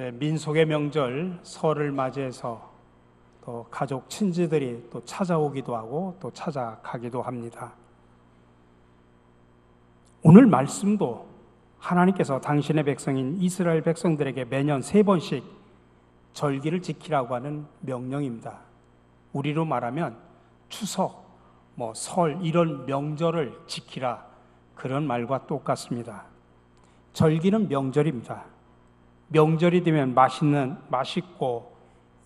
민속의 명절 설을 맞이해서 또 가족 친지들이 또 찾아오기도 하고 또 찾아가기도 합니다. 오늘 말씀도 하나님께서 당신의 백성인 이스라엘 백성들에게 매년 세 번씩 절기를 지키라고 하는 명령입니다. 우리로 말하면 추석, 뭐 설 이런 명절을 지키라 그런 말과 똑같습니다. 절기는 명절입니다. 명절이 되면 맛있는 맛있고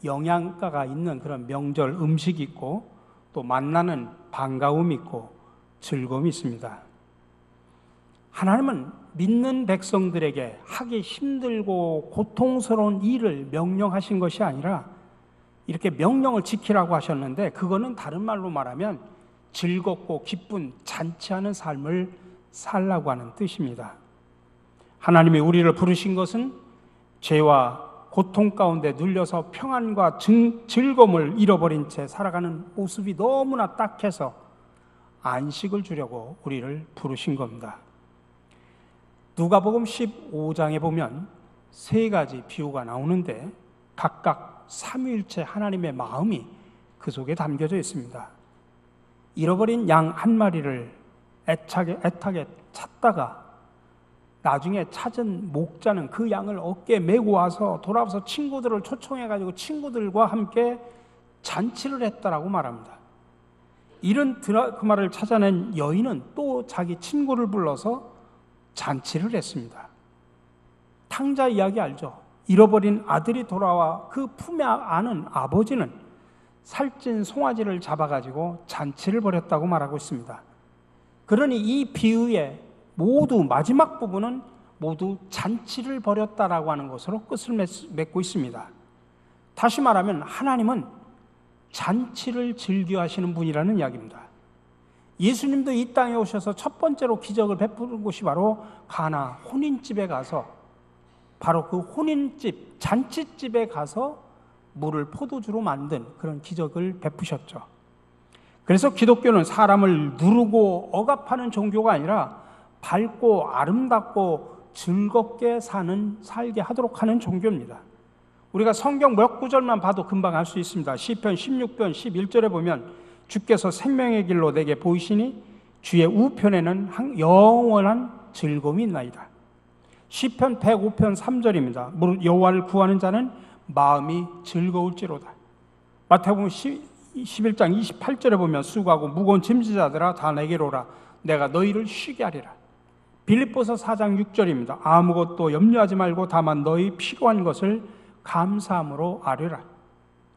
영양가가 있는 그런 명절 음식이 있고 또 만나는 반가움이 있고 즐거움이 있습니다. 하나님은 믿는 백성들에게 하기 힘들고 고통스러운 일을 명령하신 것이 아니라 이렇게 명령을 지키라고 하셨는데 그거는 다른 말로 말하면 즐겁고 기쁜 잔치하는 삶을 살라고 하는 뜻입니다. 하나님이 우리를 부르신 것은 죄와 고통 가운데 눌려서 평안과 증, 즐거움을 잃어버린 채 살아가는 모습이 너무나 딱해서 안식을 주려고 우리를 부르신 겁니다. 누가복음 15장에 보면 세 가지 비유가 나오는데 각각 삼위일체 하나님의 마음이 그 속에 담겨져 있습니다. 잃어버린 양 한 마리를 애착에 애타게 찾다가 나중에 찾은 목자는 그 양을 어깨에 메고 와서 돌아와서 친구들을 초청해 가지고 친구들과 함께 잔치를 했다라고 말합니다. 이런 드라, 그 말을 찾아낸 여인은 또 자기 친구를 불러서 잔치를 했습니다. 탕자 이야기 알죠? 잃어버린 아들이 돌아와 그 품에 안은 아버지는 살찐 송아지를 잡아가지고 잔치를 벌였다고 말하고 있습니다. 그러니 이 비유의 모두 마지막 부분은 모두 잔치를 벌였다라고 하는 것으로 끝을 맺고 있습니다. 다시 말하면 하나님은 잔치를 즐겨 하시는 분이라는 이야기입니다. 예수님도 이 땅에 오셔서 첫 번째로 기적을 베푸는 곳이 바로 가나 혼인집에 가서 바로 그 혼인집, 잔치집에 가서 물을 포도주로 만든 그런 기적을 베푸셨죠. 그래서 기독교는 사람을 누르고 억압하는 종교가 아니라 밝고 아름답고 즐겁게 사는 살게 하도록 하는 종교입니다. 우리가 성경 몇 구절만 봐도 금방 알 수 있습니다. 시편 16편 11절에 보면 주께서 생명의 길로 내게 보이시니 주의 우편에는 영원한 즐거움이 있나이다. 시편 105편 3절입니다. 무릇 여호와를 구하는 자는 마음이 즐거울지로다. 마태복음 11장 28절에 보면 수고하고 무거운 짐지자들아 다 내게로 오라 내가 너희를 쉬게 하리라. 빌립보서 4장 6절입니다. 아무것도 염려하지 말고 다만 너희 필요한 것을 감사함으로 아뢰라.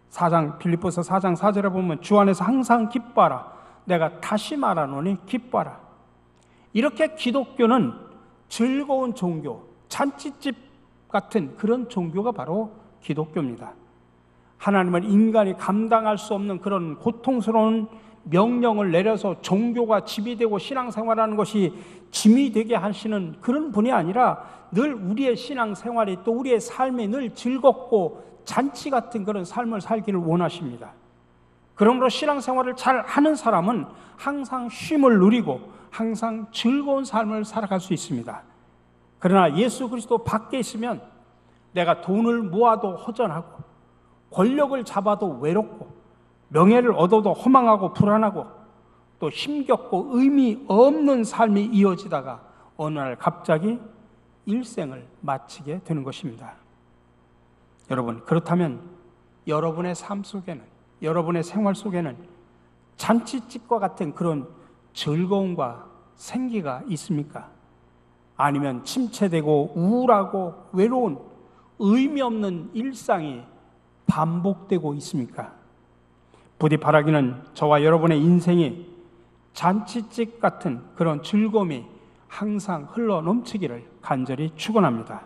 4장 빌립보서 4장 4절에 보면 주 안에서 항상 기뻐하라. 내가 다시 말하노니 기뻐하라. 이렇게 기독교는 즐거운 종교, 잔치집 같은 그런 종교가 바로 기독교입니다. 하나님은 인간이 감당할 수 없는 그런 고통스러운 명령을 내려서 종교가 집이 되고 신앙생활하는 것이 짐이 되게 하시는 그런 분이 아니라 늘 우리의 신앙 생활이 또 우리의 삶이 늘 즐겁고 잔치 같은 그런 삶을 살기를 원하십니다. 그러므로 신앙 생활을 잘 하는 사람은 항상 쉼을 누리고 항상 즐거운 삶을 살아갈 수 있습니다. 그러나 예수 그리스도 밖에 있으면 내가 돈을 모아도 허전하고 권력을 잡아도 외롭고 명예를 얻어도 허망하고 불안하고 또 힘겹고 의미 없는 삶이 이어지다가 어느 날 갑자기 일생을 마치게 되는 것입니다. 여러분, 그렇다면 여러분의 삶 속에는, 여러분의 생활 속에는 잔치집과 같은 그런 즐거움과 생기가 있습니까? 아니면 침체되고 우울하고 외로운 의미 없는 일상이 반복되고 있습니까? 부디 바라기는 저와 여러분의 인생이 잔치집 같은 그런 즐거움이 항상 흘러 넘치기를 간절히 축원합니다.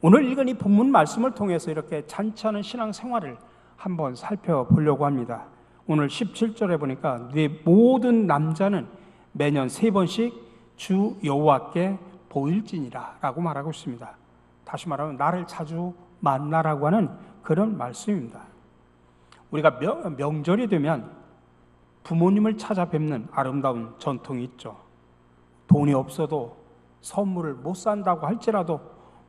오늘 읽은 이 본문 말씀을 통해서 이렇게 잔치하는 신앙 생활을 한번 살펴보려고 합니다. 오늘 17절에 보니까 네 모든 남자는 매년 세 번씩 주 여호와께 보일지니라라고 말하고 있습니다. 다시 말하면 나를 자주 만나라고 하는 그런 말씀입니다. 우리가 명, 명절이 되면 부모님을 찾아뵙는 아름다운 전통이 있죠. 돈이 없어도 선물을 못 산다고 할지라도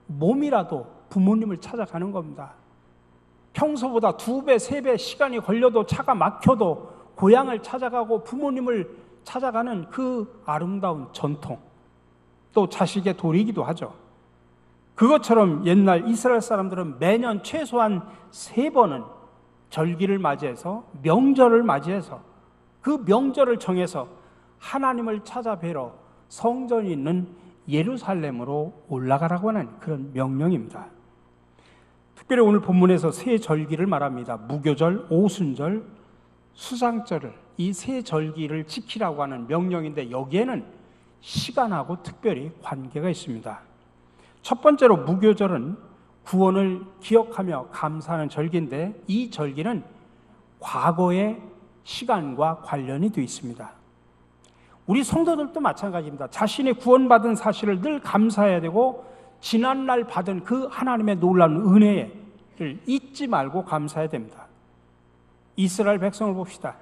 몸이라도 부모님을 찾아가는 겁니다. 평소보다 두 배, 세 배 시간이 걸려도 차가 막혀도 고향을 찾아가고 부모님을 찾아가는 그 아름다운 전통. 또 자식의 도리이기도 하죠. 그것처럼 옛날 이스라엘 사람들은 매년 최소한 세 번은 절기를 맞이해서 명절을 맞이해서 그 명절을 정해서 하나님을 찾아뵈러 성전이 있는 예루살렘으로 올라가라고 하는 그런 명령입니다. 특별히 오늘 본문에서 세 절기를 말합니다. 무교절, 오순절, 수상절을 이 세 절기를 지키라고 하는 명령인데 여기에는 시간하고 특별히 관계가 있습니다. 첫 번째로 무교절은 구원을 기억하며 감사하는 절기인데 이 절기는 과거의 시간과 관련이 되어 있습니다. 우리 성도들도 마찬가지입니다. 자신이 구원받은 사실을 늘 감사해야 되고 지난날 받은 그 하나님의 놀라운 은혜를 잊지 말고 감사해야 됩니다. 이스라엘 백성을 봅시다.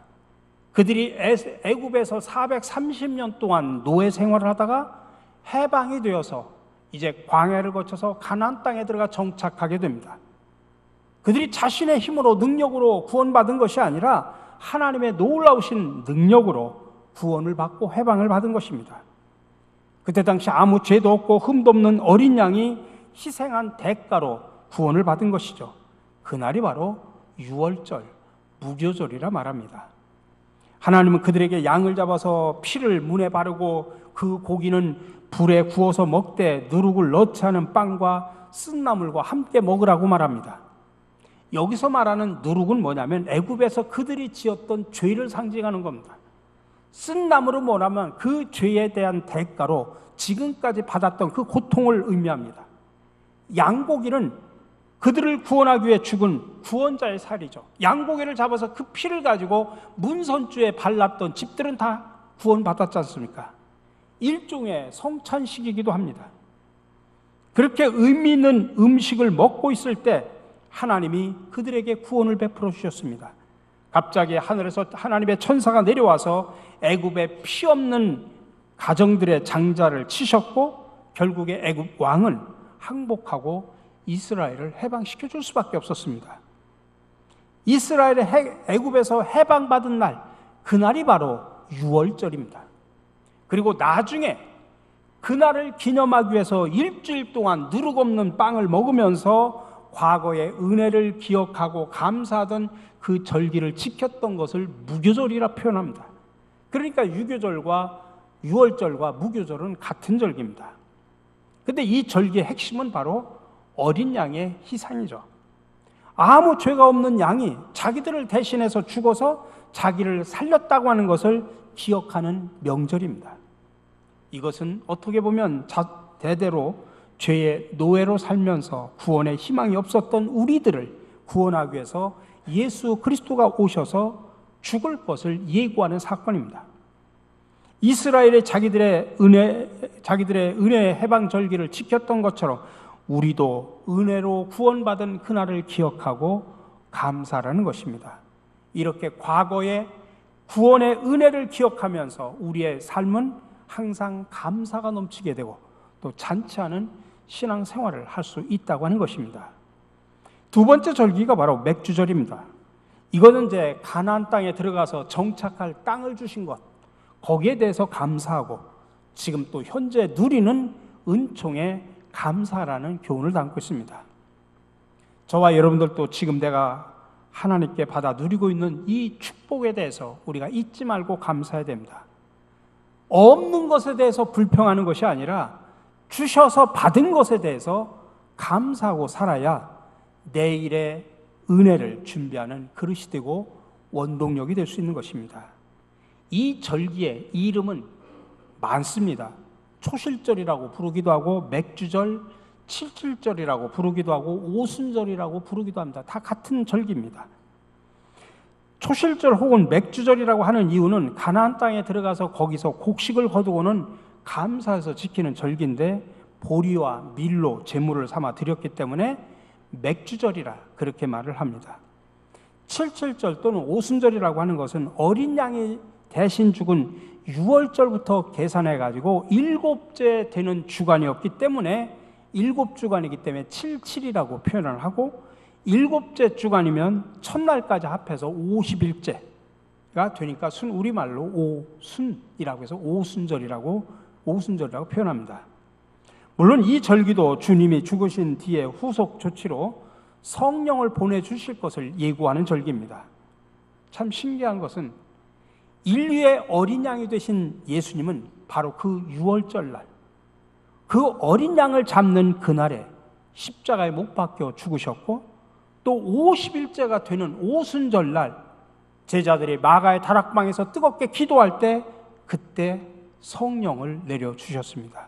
그들이 애- 애굽에서 430년 동안 노예 생활을 하다가 해방이 되어서 이제 광야를 거쳐서 가나안 땅에 들어가 정착하게 됩니다. 그들이 자신의 힘으로 능력으로 구원받은 것이 아니라 하나님의 놀라우신 능력으로 구원을 받고 해방을 받은 것입니다. 그때 당시 아무 죄도 없고 흠도 없는 어린 양이 희생한 대가로 구원을 받은 것이죠. 그날이 바로 유월절, 무교절이라 말합니다. 하나님은 그들에게 양을 잡아서 피를 문에 바르고 그 고기는 불에 구워서 먹되 누룩을 넣지 않은 빵과 쓴나물과 함께 먹으라고 말합니다. 여기서 말하는 누룩은 뭐냐면 애굽에서 그들이 지었던 죄를 상징하는 겁니다. 쓴나물은 뭐냐면 그 죄에 대한 대가로 지금까지 받았던 그 고통을 의미합니다. 양고기는 그들을 구원하기 위해 죽은 구원자의 살이죠. 양고기를 잡아서 그 피를 가지고 문선주에 발랐던 집들은 다 구원받았지 않습니까? 일종의 성찬식이기도 합니다. 그렇게 의미 있는 음식을 먹고 있을 때 하나님이 그들에게 구원을 베풀어 주셨습니다. 갑자기 하늘에서 하나님의 천사가 내려와서 애굽의 피 없는 가정들의 장자를 치셨고 결국에 애굽 왕은 항복하고 이스라엘을 해방시켜 줄 수밖에 없었습니다. 이스라엘의 해- 애굽에서 해방받은 날 그날이 바로 유월절입니다. 그리고 나중에 그날을 기념하기 위해서 일주일 동안 누룩 없는 빵을 먹으면서 과거의 은혜를 기억하고 감사하던 그 절기를 지켰던 것을 무교절이라 표현합니다. 그러니까 유교절과 유월절과 무교절은 같은 절기입니다. 근데 이 절기의 핵심은 바로 어린 양의 희생이죠. 아무 죄가 없는 양이 자기들을 대신해서 죽어서 자기를 살렸다고 하는 것을 기억하는 명절입니다. 이것은 어떻게 보면 자, 대대로 죄의 노예로 살면서 구원의 희망이 없었던 우리들을 구원하기 위해서 예수 그리스도가 오셔서 죽을 것을 예고하는 사건입니다. 이스라엘의 자기들의 은혜, 자기들의 은혜의 해방 절기를 지켰던 것처럼 우리도 은혜로 구원받은 그날을 기억하고 감사라는 것입니다. 이렇게 과거의 구원의 은혜를 기억하면서 우리의 삶은 항상 감사가 넘치게 되고 또 잔치하는 신앙 생활을 할 수 있다고 하는 것입니다. 두 번째 절기가 바로 맥주절입니다. 이거는 이제 가나안 땅에 들어가서 정착할 땅을 주신 것 거기에 대해서 감사하고 지금 또 현재 누리는 은총에 감사라는 교훈을 담고 있습니다. 저와 여러분들도 지금 내가 하나님께 받아 누리고 있는 이 축복에 대해서 우리가 잊지 말고 감사해야 됩니다. 없는 것에 대해서 불평하는 것이 아니라 주셔서 받은 것에 대해서 감사하고 살아야 내일의 은혜를 준비하는 그릇이 되고 원동력이 될 수 있는 것입니다. 이 절기의 이름은 많습니다. 초실절이라고 부르기도 하고 맥주절, 칠칠절이라고 부르기도 하고 오순절이라고 부르기도 합니다. 다 같은 절기입니다. 초실절 혹은 맥주절이라고 하는 이유는 가나안 땅에 들어가서 거기서 곡식을 거두고는 감사해서 지키는 절기인데 보리와 밀로 제물을 삼아 드렸기 때문에 맥주절이라 그렇게 말을 합니다. 칠칠절 또는 오순절이라고 하는 것은 어린 양이 대신 죽은 6월절부터 계산해 가지고 일곱째 되는 주간이었기 때문에 일곱 주간이기 때문에 77이라고 표현을 하고 일곱째 주간이면 첫날까지 합해서 50일째가 되니까 순 우리말로 오순이라고 해서 오순절이라고 오순절이라고 표현합니다. 물론 이 절기도 주님이 죽으신 뒤에 후속 조치로 성령을 보내주실 것을 예고하는 절기입니다. 참 신기한 것은 인류의 어린 양이 되신 예수님은 바로 그 유월절 날, 그 어린 양을 잡는 그날에 십자가에 못 박혀 죽으셨고 또 50일째가 되는 오순절 날 제자들이 마가의 다락방에서 뜨겁게 기도할 때 그때 성령을 내려 주셨습니다.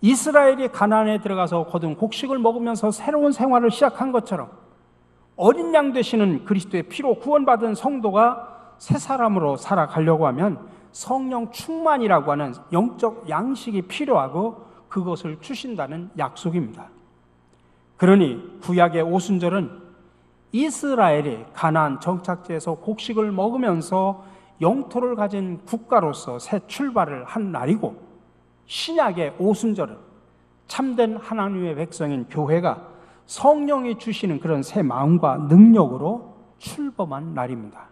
이스라엘이 가나안에 들어가서 거둔 곡식을 먹으면서 새로운 생활을 시작한 것처럼 어린 양 되시는 그리스도의 피로 구원받은 성도가 새 사람으로 살아가려고 하면 성령 충만이라고 하는 영적 양식이 필요하고 그것을 주신다는 약속입니다. 그러니 구약의 오순절은 이스라엘이 가나안 정착지에서 곡식을 먹으면서 영토를 가진 국가로서 새 출발을 한 날이고 신약의 오순절은 참된 하나님의 백성인 교회가 성령이 주시는 그런 새 마음과 능력으로 출범한 날입니다.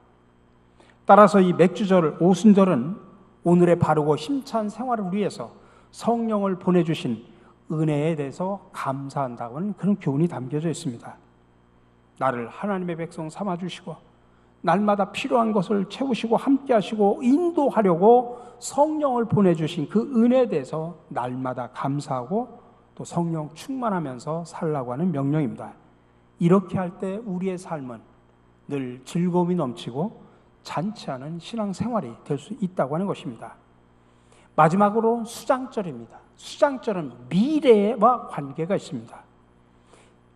따라서 이 맥주절 오순절은 오늘의 바르고 힘찬 생활을 위해서 성령을 보내주신 은혜에 대해서 감사한다고는 그런 교훈이 담겨져 있습니다. 나를 하나님의 백성 삼아주시고 날마다 필요한 것을 채우시고 함께 하시고 인도하려고 성령을 보내주신 그 은혜에 대해서 날마다 감사하고 또 성령 충만하면서 살라고 하는 명령입니다. 이렇게 할 때 우리의 삶은 늘 즐거움이 넘치고 잔치하는 신앙생활이 될 수 있다고 하는 것입니다. 마지막으로 수장절입니다. 수장절은 미래와 관계가 있습니다.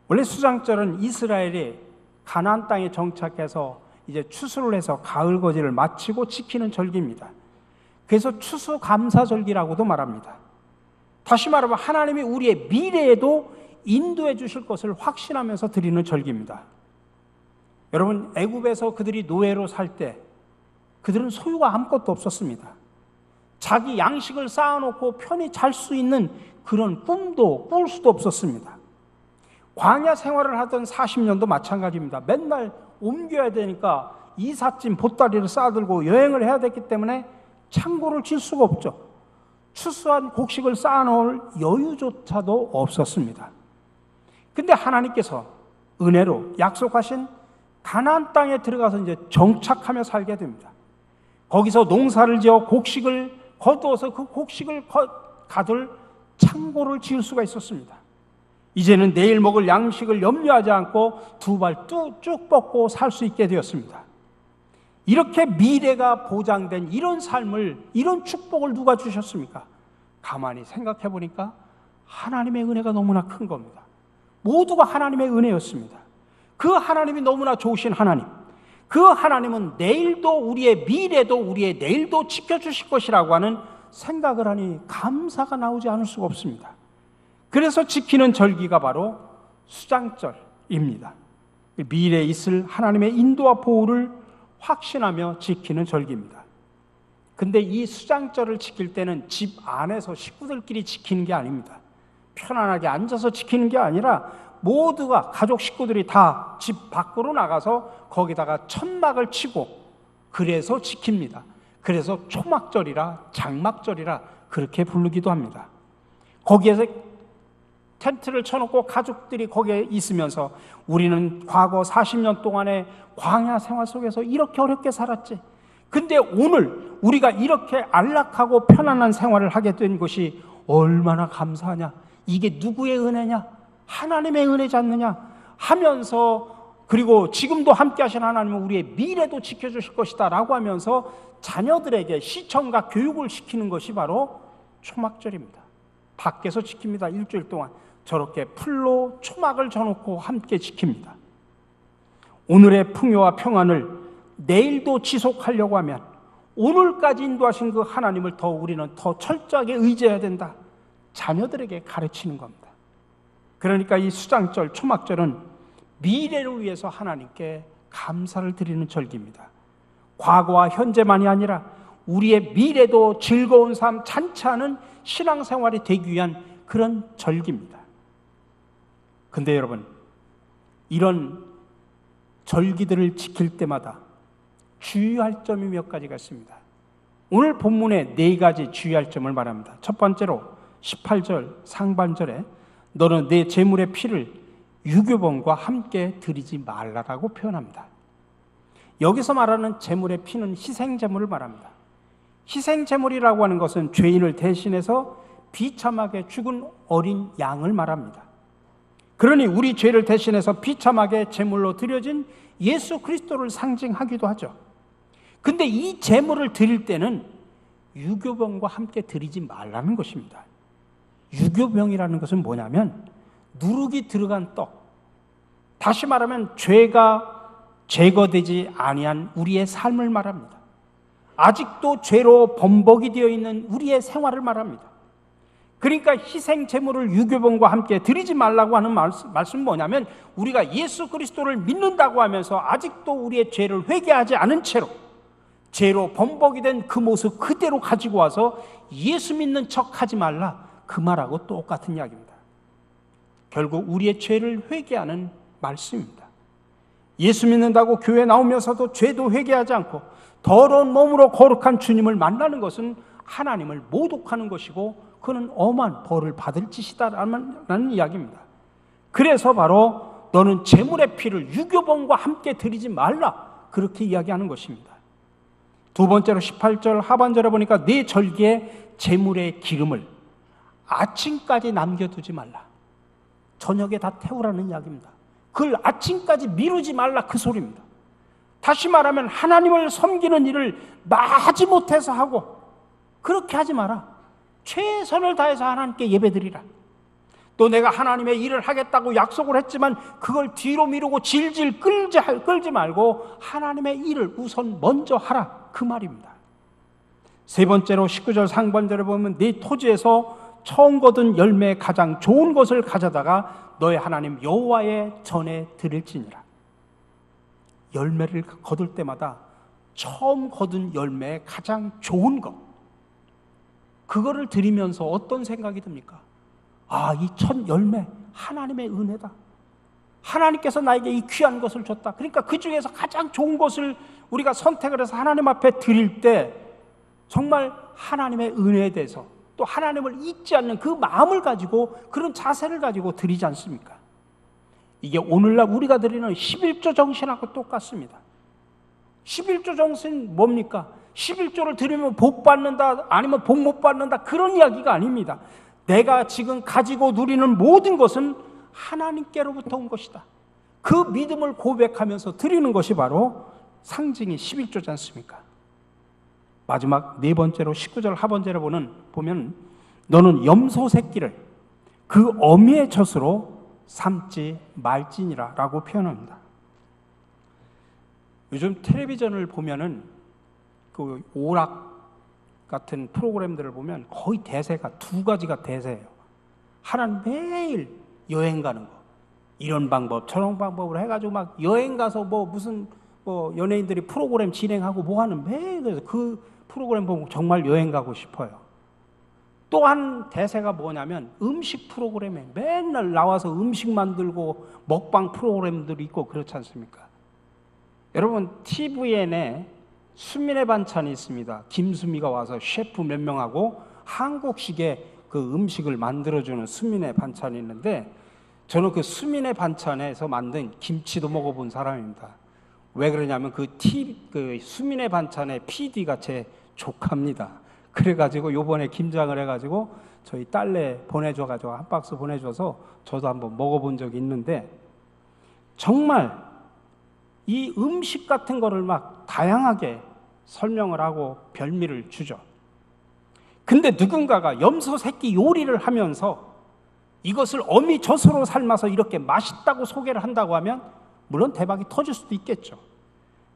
원래 수장절은 이스라엘이 가나안 땅에 정착해서 이제 추수를 해서 가을 거지를 마치고 지키는 절기입니다. 그래서 추수 감사 절기라고도 말합니다. 다시 말하면 하나님이 우리의 미래에도 인도해 주실 것을 확신하면서 드리는 절기입니다. 여러분 애굽에서 그들이 노예로 살 때 그들은 소유가 아무것도 없었습니다. 자기 양식을 쌓아놓고 편히 잘 수 있는 그런 꿈도 꿀 수도 없었습니다. 광야 생활을 하던 40년도 마찬가지입니다. 맨날 옮겨야 되니까 이삿짐 보따리를 쌓아들고 여행을 해야 됐기 때문에 창고를 칠 수가 없죠. 추수한 곡식을 쌓아놓을 여유조차도 없었습니다. 근데 하나님께서 은혜로 약속하신 가나안 땅에 들어가서 이제 정착하며 살게 됩니다. 거기서 농사를 지어 곡식을 거두어서 그 곡식을 가둘 창고를 지을 수가 있었습니다. 이제는 내일 먹을 양식을 염려하지 않고 두 발 쭉 뻗고 살 수 있게 되었습니다. 이렇게 미래가 보장된 이런 삶을, 이런 축복을 누가 주셨습니까? 가만히 생각해 보니까 하나님의 은혜가 너무나 큰 겁니다. 모두가 하나님의 은혜였습니다. 그 하나님이 너무나 좋으신 하나님. 그 하나님은 내일도 우리의 미래도 우리의 내일도 지켜주실 것이라고 하는 생각을 하니 감사가 나오지 않을 수가 없습니다. 그래서 지키는 절기가 바로 수장절입니다. 미래에 있을 하나님의 인도와 보호를 확신하며 지키는 절기입니다. 근데 이 수장절을 지킬 때는 집 안에서 식구들끼리 지키는 게 아닙니다. 편안하게 앉아서 지키는 게 아니라 모두가 가족 식구들이 다 집 밖으로 나가서 거기다가 천막을 치고 그래서 지킵니다. 그래서 초막절이라 장막절이라 그렇게 부르기도 합니다. 거기에서 텐트를 쳐놓고 가족들이 거기에 있으면서 우리는 과거 40년 동안의 광야 생활 속에서 이렇게 어렵게 살았지. 근데 오늘 우리가 이렇게 안락하고 편안한 생활을 하게 된 것이 얼마나 감사하냐. 이게 누구의 은혜냐? 하나님의 은혜지 않느냐 하면서 그리고 지금도 함께 하신 하나님은 우리의 미래도 지켜주실 것이다 라고 하면서 자녀들에게 시청과 교육을 시키는 것이 바로 초막절입니다. 밖에서 지킵니다. 일주일 동안 저렇게 풀로 초막을 져놓고 함께 지킵니다. 오늘의 풍요와 평안을 내일도 지속하려고 하면 오늘까지 인도하신 그 하나님을 더 우리는 더 철저하게 의지해야 된다. 자녀들에게 가르치는 겁니다. 그러니까 이 수장절, 초막절은 미래를 위해서 하나님께 감사를 드리는 절기입니다. 과거와 현재만이 아니라 우리의 미래도 즐거운 삶, 잔치하는 신앙생활이 되기 위한 그런 절기입니다. 근데 여러분, 이런 절기들을 지킬 때마다 주의할 점이 몇 가지가 있습니다. 오늘 본문에 네 가지 주의할 점을 말합니다. 첫 번째로 18절 상반절에 너는 내 재물의 피를 유교범과 함께 드리지 말라라고 표현합니다. 여기서 말하는 재물의 피는 희생 재물을 말합니다. 희생 제물이라고 하는 것은 죄인을 대신해서 비참하게 죽은 어린 양을 말합니다. 그러니 우리 죄를 대신해서 비참하게 제물로 드려진 예수 그리스도를 상징하기도 하죠. 근데 이 제물을 드릴 때는 유교병과 함께 드리지 말라는 것입니다. 유교병이라는 것은 뭐냐면 누룩이 들어간 떡. 다시 말하면 죄가 제거되지 아니한 우리의 삶을 말합니다. 아직도 죄로 범벅이 되어 있는 우리의 생활을 말합니다. 그러니까 희생 제물을 유교병과 함께 드리지 말라고 하는 말씀, 말씀 뭐냐면 우리가 예수 그리스도를 믿는다고 하면서 아직도 우리의 죄를 회개하지 않은 채로 죄로 범벅이 된 그 모습 그대로 가지고 와서 예수 믿는 척 하지 말라 그 말하고 똑같은 이야기입니다. 결국 우리의 죄를 회개하는 말씀입니다. 예수 믿는다고 교회 나오면서도 죄도 회개하지 않고 더러운 몸으로 거룩한 주님을 만나는 것은 하나님을 모독하는 것이고 그는 엄한 벌을 받을 짓이다라는 이야기입니다. 그래서 바로 너는 재물의 피를 유교범과 함께 드리지 말라 그렇게 이야기하는 것입니다. 두 번째로 18절 하반절에 보니까 네 절기에 재물의 기름을 아침까지 남겨두지 말라. 저녁에 다 태우라는 이야기입니다. 그걸 아침까지 미루지 말라 그 소리입니다. 다시 말하면 하나님을 섬기는 일을 마지 못해서 하고 그렇게 하지 마라. 최선을 다해서 하나님께 예배드리라. 또 내가 하나님의 일을 하겠다고 약속을 했지만 그걸 뒤로 미루고 질질 끌지, 끌지 말고 하나님의 일을 우선 먼저 하라. 그 말입니다. 세 번째로 19절 상반절에 보면 네 토지에서 처음 거둔 열매 가장 좋은 것을 가져다가 너의 하나님 여호와의 전에 드릴지니라. 열매를 거둘 때마다 처음 거둔 열매의 가장 좋은 것. 그거를 드리면서 어떤 생각이 듭니까? 아, 이 첫 열매, 하나님의 은혜다. 하나님께서 나에게 이 귀한 것을 줬다. 그러니까 그 중에서 가장 좋은 것을 우리가 선택을 해서 하나님 앞에 드릴 때 정말 하나님의 은혜에 대해서 또 하나님을 잊지 않는 그 마음을 가지고 그런 자세를 가지고 드리지 않습니까? 이게 오늘날 우리가 드리는 11조 정신하고 똑같습니다. 11조 정신 뭡니까? 11조를 드리면 복 받는다, 아니면 복 못 받는다, 그런 이야기가 아닙니다. 내가 지금 가지고 누리는 모든 것은 하나님께로부터 온 것이다. 그 믿음을 고백하면서 드리는 것이 바로 상징이 11조지 않습니까? 마지막 네 번째로 19절 하번째로 보는 보면 너는 염소 새끼를 그 어미의 젖으로 삼지 말지니라 라고 표현합니다. 요즘 텔레비전을 보면은 그 오락 같은 프로그램들을 보면 거의 대세가 두 가지가 대세예요. 하나는 매일 여행 가는 거. 이런 방법, 저런 방법으로 해가지고 막 여행 가서 뭐 무슨 뭐 연예인들이 프로그램 진행하고 뭐 하는 매일 그래서 그 프로그램 보고 정말 여행 가고 싶어요. 또 한 대세가 뭐냐면 음식 프로그램에 맨날 나와서 음식 만들고 먹방 프로그램들이 있고 그렇지 않습니까? 여러분 TVN에 수민의 반찬이 있습니다. 김수미가 와서 셰프 몇 명하고 한국식의 그 음식을 만들어주는 수민의 반찬이 있는데 저는 그 수민의 반찬에서 만든 김치도 먹어본 사람입니다. 왜 그러냐면 그 티, 그 수민의 반찬의 PD가 제 조카입니다. 그래가지고 요번에 김장을 해가지고 저희 딸내 보내줘가지고 한 박스 보내줘서 저도 한번 먹어본 적이 있는데 정말 이 음식 같은 거를 막 다양하게 설명을 하고 별미를 주죠. 근데 누군가가 염소 새끼 요리를 하면서 이것을 어미 젖으로 삶아서 이렇게 맛있다고 소개를 한다고 하면 물론 대박이 터질 수도 있겠죠.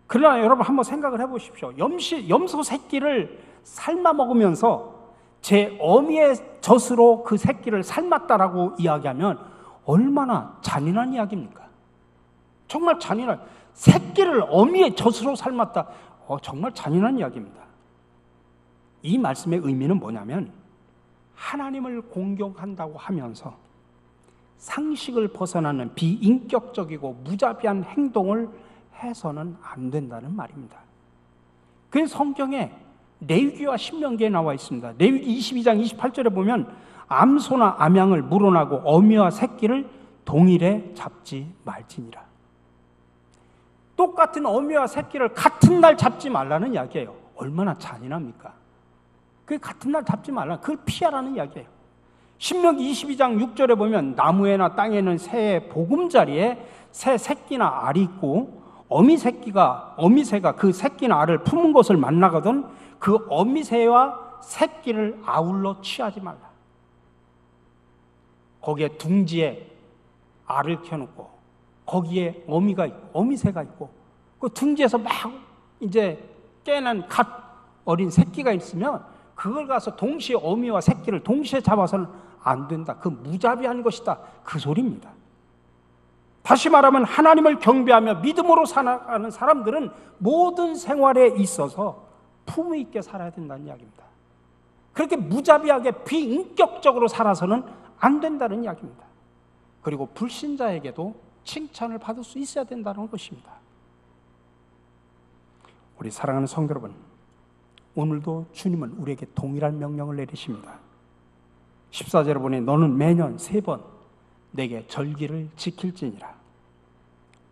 그러나 여러분 한번 생각을 해보십시오. 염시, 염소 새끼를 삶아 먹으면서 제 어미의 젖으로 그 새끼를 삶았다라고 이야기하면 얼마나 잔인한 이야기입니까? 정말 잔인한 새끼를 어미의 젖으로 삶았다. 어, 정말 잔인한 이야기입니다. 이 말씀의 의미는 뭐냐면 하나님을 공경한다고 하면서 상식을 벗어나는 비인격적이고 무자비한 행동을 해서는 안 된다는 말입니다. 그 성경에 레위기와 신명기에 나와 있습니다. 레위기 22장 28절에 보면 암소나 암양을 물어나고 어미와 새끼를 동일에 잡지 말지니라. 똑같은 어미와 새끼를 같은 날 잡지 말라는 이야기예요. 얼마나 잔인합니까? 그 같은 날 잡지 말라. 그걸 피하라는 이야기예요. 신명기 22장 6절에 보면 나무에나 땅에는 새의 보금자리에 새 새끼나 알이 있고 어미 새끼가 어미 새가 그 새끼나 알을 품은 것을 만나거든 그 어미 새와 새끼를 아울러 취하지 말라. 거기에 둥지에 알을 켜놓고 거기에 어미가 있고 어미새가 있고 그 둥지에서 막 이제 깨난 갓 어린 새끼가 있으면 그걸 가서 동시에 어미와 새끼를 동시에 잡아서는 안 된다. 그 무자비한 것이다. 그 소리입니다. 다시 말하면 하나님을 경배하며 믿음으로 살아가는 사람들은 모든 생활에 있어서 품위 있게 살아야 된다는 이야기입니다. 그렇게 무자비하게 비인격적으로 살아서는 안 된다는 이야기입니다. 그리고 불신자에게도 칭찬을 받을 수 있어야 된다는 것입니다. 우리 사랑하는 성도 여러분, 오늘도 주님은 우리에게 동일한 명령을 내리십니다. 14절에 보니 너는 매년 세 번 내게 절기를 지킬지니라.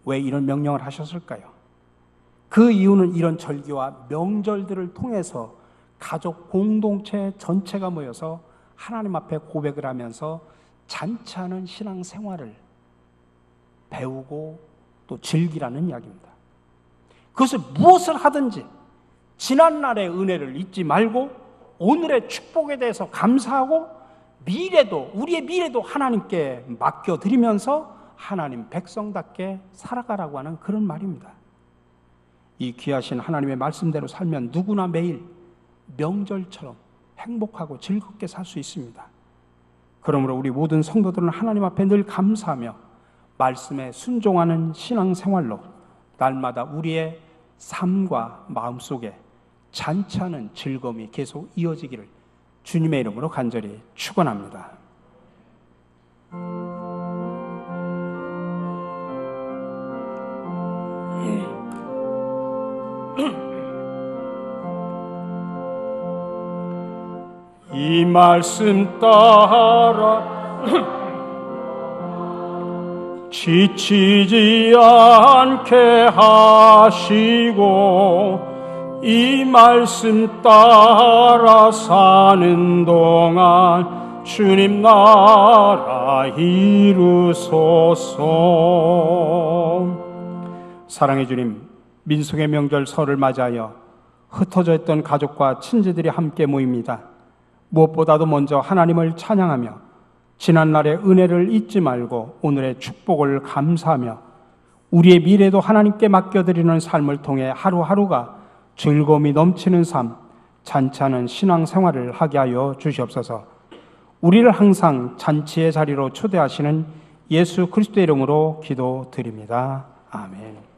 왜 이런 명령을 하셨을까요? 그 이유는 이런 절기와 명절들을 통해서 가족 공동체 전체가 모여서 하나님 앞에 고백을 하면서 잔치하는 신앙 생활을 배우고 또 즐기라는 이야기입니다. 그것을 무엇을 하든지 지난날의 은혜를 잊지 말고 오늘의 축복에 대해서 감사하고 미래도 우리의 미래도 하나님께 맡겨 드리면서 하나님 백성답게 살아가라고 하는 그런 말입니다. 이 귀하신 하나님의 말씀대로 살면 누구나 매일 명절처럼 행복하고 즐겁게 살 수 있습니다. 그러므로 우리 모든 성도들은 하나님 앞에 늘 감사하며 말씀에 순종하는 신앙 생활로 날마다 우리의 삶과 마음 속에 잔치하는 즐거움이 계속 이어지기를 주님의 이름으로 간절히 축원합니다. 이 말씀 따라 지치지 않게 하시고 이 말씀 따라 사는 동안 주님 나라 이루소서 사랑의 주님 민속의 명절 설을 맞이하여 흩어져 있던 가족과 친지들이 함께 모입니다. 무엇보다도 먼저 하나님을 찬양하며 지난날의 은혜를 잊지 말고 오늘의 축복을 감사하며 우리의 미래도 하나님께 맡겨드리는 삶을 통해 하루하루가 즐거움이 넘치는 삶, 잔치하는 신앙 생활을 하게 하여 주시옵소서. 우리를 항상 잔치의 자리로 초대하시는 예수 그리스도의 이름으로 기도드립니다. 아멘.